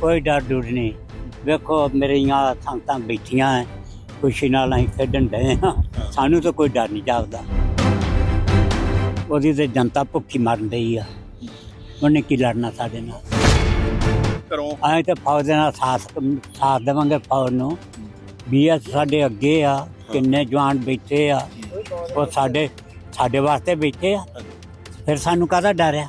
ਕੋਈ ਡਰ ਡੁਰ ਨਹੀਂ। ਵੇਖੋ ਮੇਰੀਆਂ ਸੰਗਤਾਂ ਬੈਠੀਆਂ ਐ ਖੁਸ਼ੀ ਨਾਲ ਅਸੀਂ ਖੇਡਣ ਡਏ ਹਾਂ ਸਾਨੂੰ ਤਾਂ ਕੋਈ ਡਰ ਨਹੀਂ ਜਾਪਦਾ। ਉਹਦੀ ਤੇ ਜਨਤਾ ਭੁੱਖੀ ਮਰਨ ਡਈ ਆ। ਉਹਨੇ ਕੀ ਲੜਨਾ ਸਾਡੇ ਨਾਲ? ਕਰੋ ਅਸੀਂ ਤੇ ਫੌਜ ਦੇ ਨਾਲ ਸਾਥ ਸਾਥ ਦੇਵਾਂਗੇ ਫੌਜ ਨੂੰ। ਵੀ ਇਹ ਸਾਡੇ ਅੱਗੇ ਆ ਕਿੰਨੇ ਜਵਾਨ ਬੈਠੇ ਆ। ਉਹ ਸਾਡੇ ਸਾਡੇ ਵਾਸਤੇ ਬੈਠੇ ਆ। ਫਿਰ ਸਾਨੂੰ ਕਾਹਦਾ ਡਰ ਆ?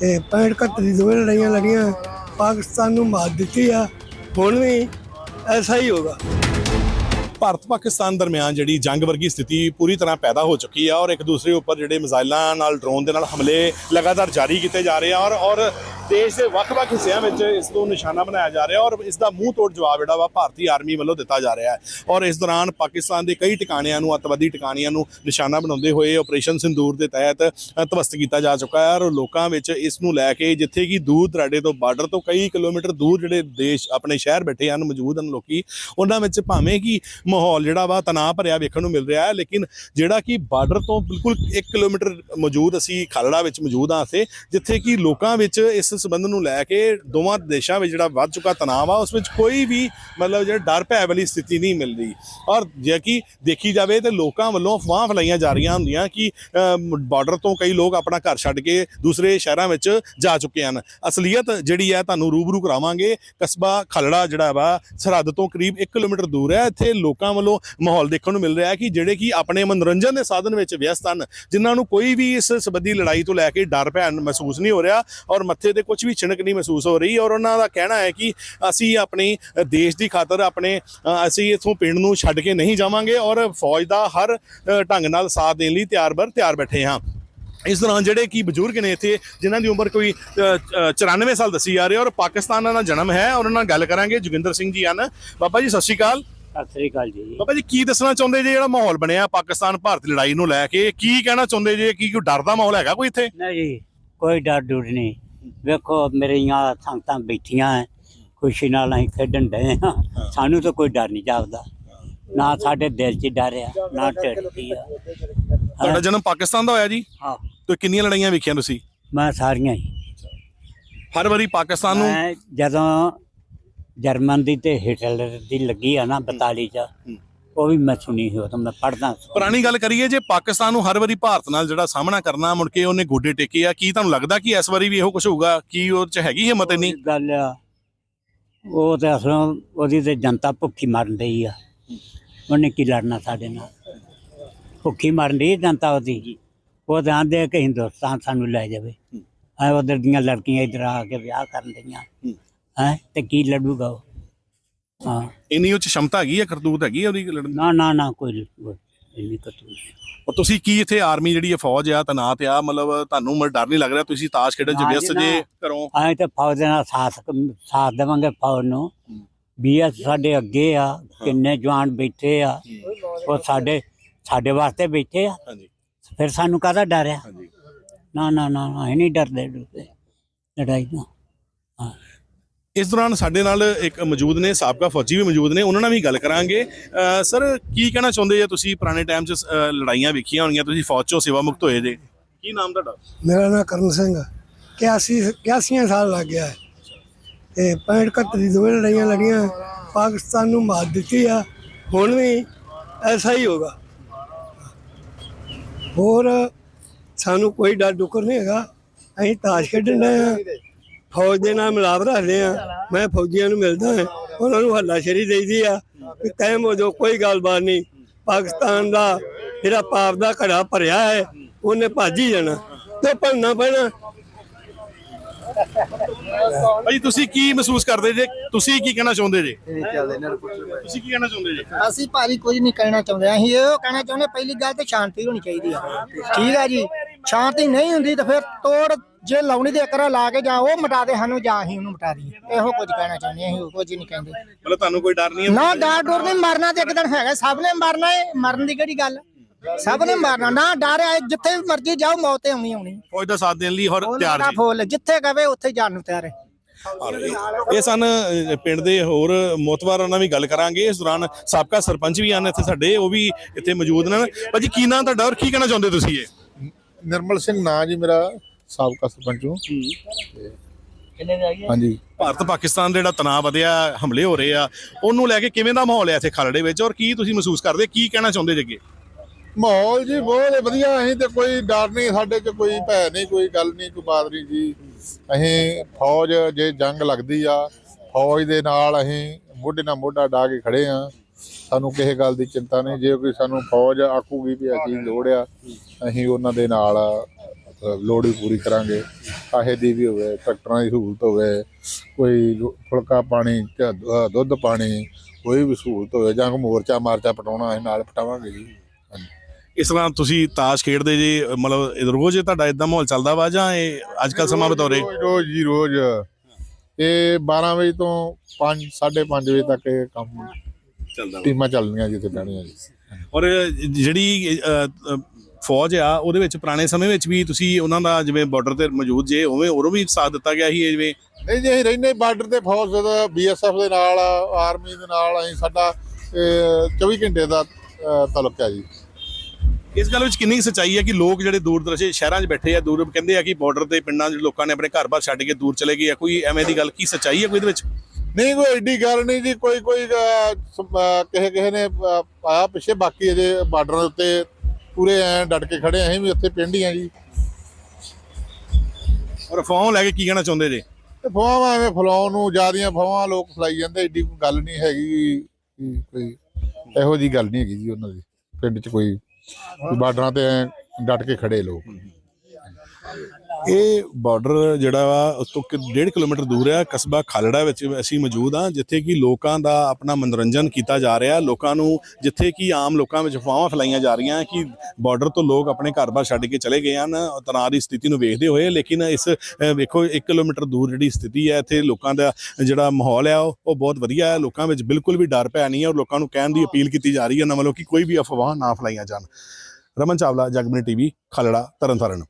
ਤੇ 65 71 ਦੀ ਦੋਵੇਂ ਲੜਾਈਆਂ ਲੜੀਆਂ, ਪਾਕਿਸਤਾਨ ਨੂੰ ਮਾਤ ਦਿੱਤੀ ਆ। ਹੁਣ ਵੀ ਐਸਾ ਹੀ ਹੋਗਾ ਭਾਰਤ ਪਾਕਿਸਤਾਨ ਦਰਮਿਆਨ ਜਿਹੜੀ ਜੰਗ ਵਰਗੀ ਸਥਿਤੀ ਪੂਰੀ ਤਰ੍ਹਾਂ ਪੈਦਾ ਹੋ ਚੁੱਕੀ ਆ ਔਰ ਇੱਕ ਦੂਸਰੇ ਉੱਪਰ ਜਿਹੜੇ ਮਿਜ਼ਾਈਲਾਂ ਨਾਲ, ਡਰੋਨ ਦੇ ਨਾਲ ਹਮਲੇ ਲਗਾਤਾਰ ਜਾਰੀ ਕੀਤੇ ਜਾ ਰਹੇ ਆ ਔਰ ਔਰ ਦੇਸ਼ ਦੇ ਵੱਖ-ਵੱਖ ਹਿੱਸਿਆਂ ਵਿੱਚ ਇਸ ਨੂੰ ਨਿਸ਼ਾਨਾ ਬਣਾਇਆ ਜਾ ਰਿਹਾ ਔਰ ਇਸ ਦਾ ਮੂੰਹ ਤੋੜ ਜਵਾਬ ਜਿਹੜਾ ਵਾ ਭਾਰਤੀ ਆਰਮੀ ਵੱਲੋਂ ਦਿੱਤਾ ਜਾ ਰਿਹਾ ਹੈ। ਔਰ ਇਸ ਦੌਰਾਨ ਪਾਕਿਸਤਾਨ ਦੇ ਕਈ ਟਿਕਾਣਿਆਂ ਨੂੰ ਅੱਤਵਾਦੀ ਟਿਕਾਣਿਆਂ ਨੂੰ ਨਿਸ਼ਾਨਾ ਬਣਾਉਂਦੇ ਹੋਏ ਆਪਰੇਸ਼ਨ ਸਿੰਦੂਰ ਦੇ ਤਹਿਤ ਅ, ਧਵਸਤ ਕੀਤਾ ਜਾ ਚੁੱਕਾ ਹੈ ਔਰ ਲੋਕਾਂ ਵਿੱਚ ਇਸ ਨੂੰ ਲੈ ਕੇ ਜਿੱਥੇ ਕਿ ਦੂਰ ਦਰਾਡੇ ਤੋਂ ਬਾਰਡਰ ਤੋਂ ਕਈ ਕਿਲੋਮੀਟਰ ਦੂਰ ਜਿਹੜੇ ਦੇਸ਼ ਆਪਣੇ ਸ਼ਹਿਰ ਬੈਠੇ ਹਨ ਮੌਜੂਦ ਹਨ ਲੋਕੀ ਉਹਨਾਂ ਵਿੱਚ ਭਾਵੇਂ ਕਿ ਮਾਹੌਲ ਜਿਹੜਾ ਵਾ ਤਣਾਅ ਭਰਿਆ ਵੇਖਣ ਨੂੰ ਮਿਲ ਰਿਹਾ ਹੈ ਲੇਕਿਨ ਜਿਹੜਾ ਕਿ ਬਾਰਡਰ ਤੋਂ ਬਿਲਕੁਲ 1 ਕਿਲੋਮੀਟਰ ਮੌਜੂਦ ਅਸੀਂ ਖਾਲੜਾ ਵਿੱਚ ਮੌਜੂਦ ਹਾਂ ਅਸੀਂ ਜਿੱਥੇ ਕਿ ਲੋਕਾਂ ਵਿੱਚ ਇਸ ਸਬੰਧ ਨੂੰ ਲੈ ਕੇ ਦੋਵਾਂ ਦੇਸ਼ਾਂ ਵਿੱਚ ਜਿਹੜਾ ਵੱਧ ਚੁੱਕਾ ਤਣਾਅ ਆ ਉਸ ਵਿੱਚ ਕੋਈ ਵੀ ਮਤਲਬ ਜਿਹੜਾ ਡਰ ਭੈ ਵਾਲੀ ਸਥਿਤੀ ਨਹੀਂ ਮਿਲ ਰਹੀ। ਔਰ ਜੇ ਕਿ ਦੇਖੀ ਜਾਵੇ ਤੇ ਲੋਕਾਂ ਵੱਲੋਂ ਅਫਵਾਹ ਫਲਾਈਆਂ ਜਾ ਰਹੀਆਂ ਹੁੰਦੀਆਂ ਕਿ ਬਾਰਡਰ ਤੋਂ ਕਈ ਲੋਕ ਆਪਣਾ ਘਰ ਛੱਡ ਕੇ ਦੂਸਰੇ ਸ਼ਹਿਰਾਂ ਵਿੱਚ ਜਾ ਚੁੱਕੇ ਹਨ। ਅਸਲੀਅਤ ਜਿਹੜੀ ਹੈ ਤੁਹਾਨੂੰ ਰੂਬਰੂ ਕਰਾਵਾਂਗੇ। ਕਸਬਾ ਖਲੜਾ ਜਿਹੜਾ ਵਾ, ਸਰਹੱਦ ਤੋਂ ਕਰੀਬ 1 ਕਿਲੋਮੀਟਰ ਦੂਰ ਹੈ। ਇੱਥੇ ਲੋਕਾਂ ਵੱਲੋਂ ਮਾਹੌਲ ਦੇਖਣ ਨੂੰ ਮਿਲ ਰਿਹਾ ਹੈ ਕਿ ਜਿਹੜੇ ਕਿ ਆਪਣੇ ਮਨੋਰੰਜਨ ਦੇ ਸਾਧਨ ਵਿੱਚ ਵਿਅਸਤ ਹਨ, ਜਿਨ੍ਹਾਂ ਨੂੰ ਕੋਈ ਵੀ ਇਸ ਸਬੰਧੀ ਲੜਾਈ ਤੋਂ ਲੈ ਕੇ ਡਰ ਭੈਣ ਮਹਿਸੂਸ ਨਹੀਂ ਹੋ ਰਿਹਾ। ਔਰ ਮੱਥੇ ਤੇ ਕੁਝ ਵੀ ਛਿਣਕ ਨਹੀਂ ਮਹਿਸੂਸ ਹੋ ਰਹੀ ਔਰ ਉਹਨਾਂ ਦਾ ਕਹਿਣਾ ਹੈ ਕਿ ਅਸੀਂ ਆਪਣੀ ਦੇਸ਼ ਦੀ ਖਾਤਰ ਆਪਣੇ ਅਸੀਂ ਇਥੋਂ ਪਿੰਡ ਨੂੰ ਛੱਡ ਕੇ ਨਹੀਂ ਜਾਵਾਂਗੇ ਔਰ ਫੌਜ ਦਾ ਹਰ ਢੰਗ ਨਾਲ ਸਾਥ ਦੇਣ ਲਈ ਤਿਆਰ ਬਰ ਤਿਆਰ ਬੈਠੇ ਹਾਂ। ਇਸ ਦੌਰਾਨ ਜਿਹੜੇ ਕਿ ਬਜ਼ੁਰਗ ਨੇ ਇੱਥੇ ਜਿਨ੍ਹਾਂ ਦੀ ਉਮਰ ਕੋਈ ਅ, ਅ, 94 ਸਾਲ ਦੱਸੀ ਜਾ ਰਹੀ ਹੈ ਔਰ ਪਾਕਿਸਤਾਨ ਦਾ ਜਨਮ ਹੈ ਔਰ ਉਹਨਾਂ ਨਾਲ ਗੱਲ ਕਰਾਂਗੇ ਜੋਗਿੰਦਰ ਸਿੰਘ ਜੀ ਹਨ। ਬਾਬਾ ਜੀ ਸਤਿ ਸ਼੍ਰੀ ਅਕਾਲ। ਸਤਿ ਸ੍ਰੀ ਅਕਾਲ ਜੀ। ਬਾਬਾ ਜੀ ਕੀ ਦੱਸਣਾ ਚਾਹੁੰਦੇ ਜੇ ਜਿਹੜਾ ਮਾਹੌਲ ਬਣਿਆ ਪਾਕਿਸਤਾਨ ਭਾਰਤ ਲੜਾਈ ਨੂੰ ਲੈ ਕੇ? ਕੀ ਕਹਿਣਾ ਚਾਹੁੰਦੇ ਜੇ? ਕੀ ਕੋਈ ਡਰ ਦਾ ਮਾਹੌਲ ਹੈਗਾ ਕੋਈ ਇੱਥੇ? ਨਹੀਂ ਕੋਈ ਡਰ ਡੁਰ ਨਹੀਂ। ਵੇਖੋ ਮੇਰੀਆਂ ਸੰਗਤਾਂ ਬੈਠੀਆਂ ਐ ਖੁਸ਼ੀ ਨਾਲ ਅਸੀਂ ਖੇਡਣ ਡਏ ਹਾਂ। ਸਾਨੂੰ ਤਾਂ ਕੋਈ ਡਰ ਨਹੀਂ ਜਾਪਦਾ। ਨਾ ਸਾਡੇ ਦਿਲ 'ਚ ਡਰ ਆ ਨਾ ਢਿੱਡ 'ਚ ਆ। ਤੁਹਾਡਾ ਜਨਮ ਪਾਕਿਸਤਾਨ ਦਾ ਹੋਇਆ ਜੀ? ਹਾਂ। ਤੇ ਕਿੰਨੀਆਂ ਲੜਾਈਆਂ ਵੇਖੀਆਂ ਤੁਸੀਂ? ਮੈਂ ਸਾਰੀਆਂ ਹੀ। ਹਰ ਵਾਰੀ ਪਾਕਿਸਤਾਨ ਨੂੰ ਮੈਂ ਜਦੋਂ ਜਰਮਨ ਦੀ ਤੇ ਹਿਟਲਰ ਦੀ ਲੱਗੀ ਆ ਨਾ 42 ਚ ਉਹ ਵੀ ਮੈਂ ਸੁਣੀ ਉਹ ਤਾਂ ਮੈਂ ਪੜਦਾ ਪੁਰਾਣੀ ਗੱਲ ਕਰੀਏ ਜੇ ਪਾਕਿਸਤਾਨ ਨੂੰ ਹਰ ਵਾਰੀ ਭਾਰਤ ਨਾਲ ਜਿਹੜਾ ਸਾਹਮਣਾ ਕਰਨਾ ਮੁੜ ਕੇ ਉਹਨੇ ਗੋਡੇ ਟੇਕੇ ਆ ਕੀ ਤੁਹਾਨੂੰ ਲੱਗਦਾ ਕਿ ਇਸ ਵਾਰੀ ਵੀ ਇਹੋ ਕੁਝ ਹੋਊਗਾ? ਕੀ ਉਹ ਚ ਹੈਗੀ ਹਿੰਮਤ ਇੰਨੀ? ਗੱਲ ਆ ਉਹ ਤੇ ਅਸਲੋਂ ਉਹਦੀ ਤੇ ਜਨਤਾ ਭੁੱਖੀ ਮਰਨ ਡਈ ਆ। ਉਹਨੇ ਕੀ ਲੜਨਾ ਸਾਡੇ ਨਾਲ? ਭੁੱਖੀ ਮਰਨ ਡਈ ਜਨਤਾ ਉਹਦੀ। ਉਹ ਤਾਂ ਆਂਦੇ ਕਿ ਹਿੰਦੁਸਤਾਨ ਸਾਨੂੰ ਲੈ ਜਾਵੇ। ਐ ਉਧਰ ਦੀਆਂ ਲੜਕੀਆਂ ਇਧਰ ਆ ਕੇ ਵਿਆਹ ਕਰਨ ਦਈਆਂ ਹੈ ਤੇ ਕੀ ਲੜੂਗਾ ਉਹ? ਹਾਂ। ਇੰਨੀ ਉਹ ਚ ਸ਼ਮਤਾ ਹੈਗੀ ਆ ਕਰਤੂਤ ਹੈਗੀ ਆ ਉਹਦੀ ਲੜਨ ਦੀ? ਨਾ ਨਾ ਨਾ ਕੋਈ ਇੰਨੀ ਕਤੂ ਔਰ ਤੁਸੀਂ ਕੀ ਇੱਥੇ ਆਰਮੀ ਜਿਹੜੀ ਹੈ ਫੌਜ ਆ ਤਨਾਤ ਆ ਮਤਲਬ ਤੁਹਾਨੂੰ ਮਤਲਬ ਡਰ ਨਹੀਂ ਲੱਗ ਰਿਹਾ ਤੁਸੀਂ ਤਾਸ਼ ਖੇਡਣ ਚ ਨਾ ਜੀ, ਵਿਅਸਤ ਜੇ। ਘਰੋਂ? ਅਸੀਂ ਤੇ ਫੌਜ ਦੇ ਨਾਲ ਸਾਥ ਸਾਥ ਦੇਵਾਂਗੇ ਫੌਜ ਨੂੰ। ਇਹ ਸਾਡੇ ਅੱਗੇ ਆ ਕਿੰਨੇ ਜਵਾਨ ਬੈਠੇ ਆ ਉਹ ਸਾਡੇ ਸਾਡੇ ਵਾਸਤੇ ਬੈਠੇ ਆ। ਹਾਂਜੀ। ਫਿਰ ਸਾਨੂੰ ਕਾਹਦਾ ਡਰ ਆ? ਹਾਂਜੀ। ਨਾ ਨਾ ਨਾ ਨਾ ਅਸੀਂ ਨਹੀਂ ਡਰਦੇ ਡਰਦੇ। ਲੜਾਈ ਤੋਂ। ਹਾਂ। ਇਸ ਦੌਰਾਨ ਸਾਡੇ ਨਾਲ ਇੱਕ ਮੌਜੂਦ ਨੇ, ਸਾਬਕਾ ਫੌਜੀ ਵੀ ਮੌਜੂਦ ਨੇ, ਉਹਨਾਂ ਨਾਲ ਵੀ ਗੱਲ ਕਰਾਂਗੇ। ਸਰ, ਕੀ ਕਹਿਣਾ ਚਾਹੁੰਦੇ ਜੇ ਤੁਸੀਂ ਪੁਰਾਣੇ ਟਾਈਮ 'ਚ ਲੜਾਈਆਂ ਵੇਖੀਆਂ ਹੋਣਗੀਆਂ, ਤੁਸੀਂ ਫੌਜ 'ਚੋਂ ਸੇਵਾ ਮੁਕਤ ਹੋਏ ਜੇ? ਕੀ ਨਾਮ ਤੁਹਾਡਾ? ਮੇਰਾ ਨਾਮ ਕਰਨ ਸਿੰਘ 81 81 ਸਾਲ ਲੱਗ ਗਿਆ ਤੇ 65 71 ਦੀ ਦੋਵੇਂ ਲੜਾਈਆਂ ਲੜੀਆਂ, ਪਾਕਿਸਤਾਨ ਨੂੰ ਮਾਰ ਦਿੱਤੀ ਆ। ਹੁਣ ਵੀ ਐਸਾ ਹੀ ਹੋਗਾ ਹੋਰ, ਸਾਨੂੰ ਕੋਈ ਡਰ ਡੁਕਰ ਨਹੀਂ ਹੈਗਾ। ਅਸੀਂ ਤਾਸ਼ ਖੇਡਣ ਡਏ ਆ। ਫੌਜ ਦੇ ਨਾਲ ਮਿਲਾਪ ਰੱਖਦੇ ਆ। ਮੈਂ ਫੌਜੀਆਂ ਨੂੰ ਮਿਲਦਾ ਹਾਂ। ਉਹਨਾਂ ਨੂੰ ਹੱਲਾਸ਼ੇਰੀ ਦੇਈਦੀ ਆ। ਕਿ ਕਾਇਮ ਹੋ ਜਾਓ ਕੋਈ ਗੱਲਬਾਤ ਨਹੀਂ। ਪਾਕਿਸਤਾਨ ਦਾ ਜਿਹੜਾ ਪਾਪ ਦਾ ਘੜਾ ਭਰਿਆ ਹੈ ਉਹਨੇ ਭੱਜ ਜਾਣਾ। ਤੇ ਭੰਨਾ ਪੈਣਾ। ਭਾਈ ਤੁਸੀਂ ਕੀ ਮਹਿਸੂਸ ਕਰਦੇ ਜੇ? ਤੁਸੀਂ ਕੀ ਕਹਿਣਾ ਚਾਹੁੰਦੇ ਜੇ? ਤੁਸੀਂ ਕੀ ਕਹਿਣਾ ਚਾਹੁੰਦੇ ਜੇ? ਅਸੀਂ ਭਾਜੀ ਕੁਝ ਨਹੀਂ ਕਹਿਣਾ ਚਾਹੁੰਦੇ। ਅਸੀਂ ਇਹ ਕਹਿਣਾ ਚਾਹੁੰਦੇ ਪਹਿਲੀ ਗੱਲ ਤੇ ਸ਼ਾਂਤੀ ਹੋਣੀ ਚਾਹੀਦੀ ਆ। ਠੀਕ ਆ ਜੀ? ਸ਼ਾਂਤੀ ਨਹੀਂ ਹੁੰਦੀ ਤਾਂ ਫਿਰ ਤੋੜ ਜੇ ਲਾਉਣੀ ਦੇ ਕਰਾ ਲਾ ਕੇ ਜਾਂ ਉਹ ਮਿਟਾ ਦੇ ਸਾਨੂੰ ਜਾਂ ਅਸੀਂ ਉਹਨੂੰ ਮਿਟਾ ਦਈਏ। ਇਹੋ ਕੁਝ ਕਹਿਣਾ ਚਾਹੁੰਦੇ ਅਸੀਂ ਹੋਰ ਕੁਝ ਨਹੀਂ ਕਹਿੰਦੇ। ਮਤਲਬ ਤੁਹਾਨੂੰ ਕੋਈ ਡਰ ਨਹੀਂ ਹੈ? ਨਾ ਡਰ ਡਰ ਨਹੀਂ ਮਰਨਾ ਤੇ ਇੱਕ ਦਿਨ ਹੈਗਾ। ਸਭ ਨੇ ਮਰਨਾ ਹੈ ਮਰਨ ਦੀ ਕਿਹੜੀ ਗੱਲ? ਸਭ ਨੇ ਮਰਨਾ। ਨਾ ਡਰ ਹੈ ਜਿੱਥੇ ਵੀ ਮਰਜ਼ੀ ਜਾਓ ਮੌਤ ਤੇ ਆਉਣੀ ਆਉਣੀ। ਫੌਜ ਦਾ ਸਾਥ ਦੇਣ ਲਈ ਔਰ ਤਿਆਰ ਜੀ। ਫੁੱਲ ਜਿੱਥੇ ਕਵੇ ਉੱਥੇ ਜਾਣ ਨੂੰ ਤਿਆਰ ਹੈ ਇਹ- ਸਨ ਪਿੰਡ ਦੇ ਹੋਰ ਮੋਤਵਾਰਾਂ ਨਾਲ ਵੀ ਗੱਲ ਕਰਾਂਗੇ। ਇਸ ਦੌਰਾਨ ਸਾਬਕਾ ਸਰਪੰਚ ਵੀ ਹਨ ਇੱਥੇ ਸਾਡੇ ਉਹ ਵੀ ਇੱਥੇ ਮੌਜੂਦ ਨੇ। ਭਾਜੀ ਕੀ ਨਾਂ ਤੁਹਾਡਾ ਔਰ ਕੀ ਕਹਿਣਾ ਚਾਹੁੰਦੇ ਤੁਸੀਂ ਇਹ? ਨਿਰਮਲ ਸਿੰਘ ਨਾਂ ਜੀ ਮੇਰਾ। ਸਾਬਕਾ ਸਰਪੰਚ ਨੂੰ। ਹਾਂਜੀ। ਭਾਰਤ ਪਾਕਿਸਤਾਨ ਦਾ ਜਿਹੜਾ ਤਣਾਅ ਵਧਿਆ ਹਮਲੇ ਹੋ ਰਹੇ ਆ ਉਹਨੂੰ ਲੈ ਕੇ ਕਿਵੇਂ ਦਾ ਮਾਹੌਲ ਹੈ ਇੱਥੇ ਖਲੜੇ ਵਿੱਚ? ਔਰ ਕੀ ਤੁਸੀਂ ਮਹਿਸੂਸ ਕਰਦੇ? ਕੀ ਕਹਿਣਾ ਚਾਹੁੰਦੇ ਜੱਗੇ? ਮਾਹੌਲ ਜੀ ਬਹੁਤ ਵਧੀਆ ਅਸੀਂ ਤੇ ਕੋਈ ਡਰ ਨਹੀਂ ਸਾਡੇ 'ਚ ਕੋਈ ਭੈ ਨਹੀਂ ਕੋਈ ਗੱਲ ਨਹੀਂ ਕੋਈ ਬਾਤ ਨਹੀਂ ਜੀ। ਅਸੀਂ ਫੌਜ ਜੇ ਜੰਗ ਲੱਗਦੀ ਆ ਫੌਜ ਦੇ ਨਾਲ ਅਸੀਂ ਮੋਢੇ ਨਾਲ ਮੋਢਾ ਡਾ ਕੇ ਖੜੇ ਆ। ਸਾਨੂੰ ਕਿਸੇ ਗੱਲ ਦੀ ਚਿੰਤਾ ਨਹੀਂ ਜੇ ਕੋਈ ਸਾਨੂੰ ਫੌਜ ਆਖੂਗੀ ਵੀ ਇਹ ਚੀਜ਼ ਲੋੜ ਆ ਅਸੀਂ ਉਹਨਾਂ ਦੇ ਨਾਲ ਲੋੜ ਹੀ ਪੂਰੀ ਕਰਾਂਗੇ ਕਾਹੇ ਦੀ ਵੀ ਹੋਵੇ ਟਰੈਕਟਰਾਂ ਦੀ ਸਹੂਲਤ ਹੋਵੇ ਕੋਈ ਫੁਲਕਾ ਪਾਣੀ ਦੁੱਧ ਪਾਣੀ ਕੋਈ ਵੀ ਸਹੂਲਤ ਹੋਵੇ ਜਾਂ ਮੋਰਚਾ ਮਾਰਚਾ ਪਟਾਉਣਾ ਅਸੀਂ ਨਾਲ ਪਟਾਵਾਂਗੇ ਜੀ। ਇਸ ਤਰ੍ਹਾਂ ਤੁਸੀਂ ਤਾਸ਼ ਖੇਡਦੇ ਜੀ ਮਤਲਬ ਇਹ ਰੋਜ਼ ਤੁਹਾਡਾ ਇਦਾਂ ਮਾਹੌਲ ਚੱਲਦਾ ਵਾ ਜਾਂ ਇਹ ਅੱਜ ਕੱਲ ਸਮਾਂ ਬਤੌਰੇ? ਰੋਜ਼ ਜੀ ਰੋਜ਼। ਇਹ 12 ਵਜੇ ਤੋਂ 5 5:30 ਵਜੇ ਤੱਕ ਇਹ ਕੰਮ ਚੱਲਦਾ ਟੀਮਾਂ ਚੱਲਦੀਆਂ ਜਿੱਥੇ ਬਹਿਣੀਆਂ ਜੀ। ਔਰ ਜਿਹੜੀ ਫੌਜ ਆ ਉਹਦੇ ਵਿੱਚ ਪੁਰਾਣੇ ਸਮੇਂ ਵਿੱਚ ਵੀ ਤੁਸੀਂ ਉਹਨਾਂ ਦਾ ਜਿਵੇਂ ਬਾਰਡਰ ਤੇ ਮੌਜੂਦ ਜੇ ਉਵੇਂ ਉਰੋਂ ਵੀ ਸਾਥ ਦਿੱਤਾ ਗਿਆ ਸੀ ਜਿਵੇਂ? ਨਹੀਂ ਜੀ ਅਸੀਂ ਰਹਿੰਦੇ ਬਾਰਡਰ ਤੇ ਫੌਜ ਦਾ ਬੀਐਸਐਫ ਦੇ ਨਾਲ ਆਰਮੀ ਦੇ ਨਾਲ ਅਸੀਂ ਸਾਡਾ ਇਹ, 24 ਘੰਟੇ ਦਾ ਤਾਲੁਕ ਹੈ ਜੀ। ਇਸ ਗੱਲ ਵਿੱਚ ਕਿੰਨੀ ਸੱਚਾਈ ਹੈ ਕਿ ਲੋਕ ਜਿਹੜੇ ਦੂਰ ਦਰਸ਼ੇ ਸ਼ਹਿਰਾਂ 'ਚ ਬੈਠੇ ਆ ਦੂਰ ਕਹਿੰਦੇ ਆ ਕਿ ਬਾਰਡਰ ਤੇ ਪਿੰਡਾਂ 'ਚ ਲੋਕਾਂ ਨੇ ਆਪਣੇ ਘਰ-ਬਾਰ ਛੱਡ ਕੇ ਦੂਰ ਚਲੇ ਗਏ ਆ ਕੋਈ ਐਵੇਂ ਦੀ ਗੱਲ ਕੀ ਸੱਚਾਈ ਹੈ ਕੋਈ ਇਹਦੇ ਵਿੱਚ? ਨਹੀਂ ਕੋਈ ਐਡੀ ਗੱਲ ਨਹੀਂ ਜੀ ਕੋਈ ਕੋਈ ਕਿਸੇ ਕਿਸੇ ਨੇ ਆਇਆ ਪਿੱਛੇ ਬਾਕੀ ਅਜੇ ਬਾਰਡਰ ਦੇ ਉੱਤੇ ਪੂਰੇ ਐ ਡਟ ਕੇ ਖੜੇ ਆ, ਵੀ ਉੱਥੇ ਪਿੰਡ ਹੀ ਆ ਜੀ। ਔਰ ਫੋਨ ਲੈ ਕੇ ਕੀ ਕਹਿਣਾ ਚਾਹੁੰਦੇ ਜੇ? ਤੇ ਫਵਾਵਾਂ ਐਵੇਂ ਫਲਾਉਣ ਨੂੰ ਜਿਆਦੀਆਂ ਫਵਾਵਾਂ ਲੋਕ ਫਲਾਈ ਜਾਂਦੇ ਏਡੀ ਕੋਈ ਗੱਲ ਨਹੀਂ ਹੈਗੀ ਕਿ ਕੋਈ ਇਹੋ ਜੀ ਗੱਲ ਨਹੀਂ ਹੈਗੀ ਜੀ ਉਹਨਾਂ ਦੀ। ਪਿੰਡ 'ਚ ਕੋਈ ਕੋਈ ਬਾਰਡਰਾਂ ਤੇ ਐਂ ਡਟ ਕੇ ਖੜੇ ਲੋਕ। ਇਹ ਬਾਰਡਰ ਜਿਹੜਾ ਵਾ, ਉਸ ਤੋਂ 1.5 ਕਿਲੋਮੀਟਰ ਦੂਰ ਹੈ ਕਸਬਾ ਖਾਲੜਾ ਵਿੱਚ ਅਸੀਂ ਮੌਜੂਦ ਹਾਂ, ਜਿੱਥੇ ਕਿ ਲੋਕਾਂ ਦਾ ਆਪਣਾ ਮਨੋਰੰਜਨ ਕੀਤਾ ਜਾ ਰਿਹਾ। ਲੋਕਾਂ ਨੂੰ ਜਿੱਥੇ ਕਿ ਆਮ ਲੋਕਾਂ ਵਿੱਚ ਅਫਵਾਹਾਂ ਫੈਲਾਈਆਂ ਜਾ ਰਹੀਆਂ ਕਿ ਬਾਰਡਰ ਤੋਂ ਲੋਕ ਆਪਣੇ ਘਰ-ਬਾਰ ਛੱਡ ਕੇ ਚਲੇ ਗਏ ਹਨ, ਤਣਾਅ ਦੀ ਸਥਿਤੀ ਨੂੰ ਵੇਖਦੇ ਹੋਏ। ਲੇਕਿਨ ਇਸ ਵੇਖੋ 1 ਕਿਲੋਮੀਟਰ ਦੂਰ ਜਿਹੜੀ ਸਥਿਤੀ ਹੈ ਇੱਥੇ ਲੋਕਾਂ ਦਾ ਜਿਹੜਾ ਮਾਹੌਲ ਹੈ ਉਹ ਉਹ ਬਹੁਤ ਵਧੀਆ ਹੈ ਲੋਕਾਂ ਵਿੱਚ ਬਿਲਕੁਲ ਵੀ ਡਰ ਭੈ ਨਹੀਂ ਹੈ ਔਰ ਲੋਕਾਂ ਨੂੰ ਕਹਿਣ ਦੀ ਅਪੀਲ ਕੀਤੀ ਜਾ ਰਹੀ ਹੈ ਨਾ ਵੱਲੋਂ ਕਿ ਕੋਈ ਵੀ ਅਫਵਾਹ ਨਾ ਫੈਲਾਈਆਂ ਜਾਣ। ਰਮਨ ਚਾਵਲਾ, ਜਗਮਨੀ ਟੀਵੀ, ਖਾਲੜਾ, ਤਰਨਤਾਰਨ।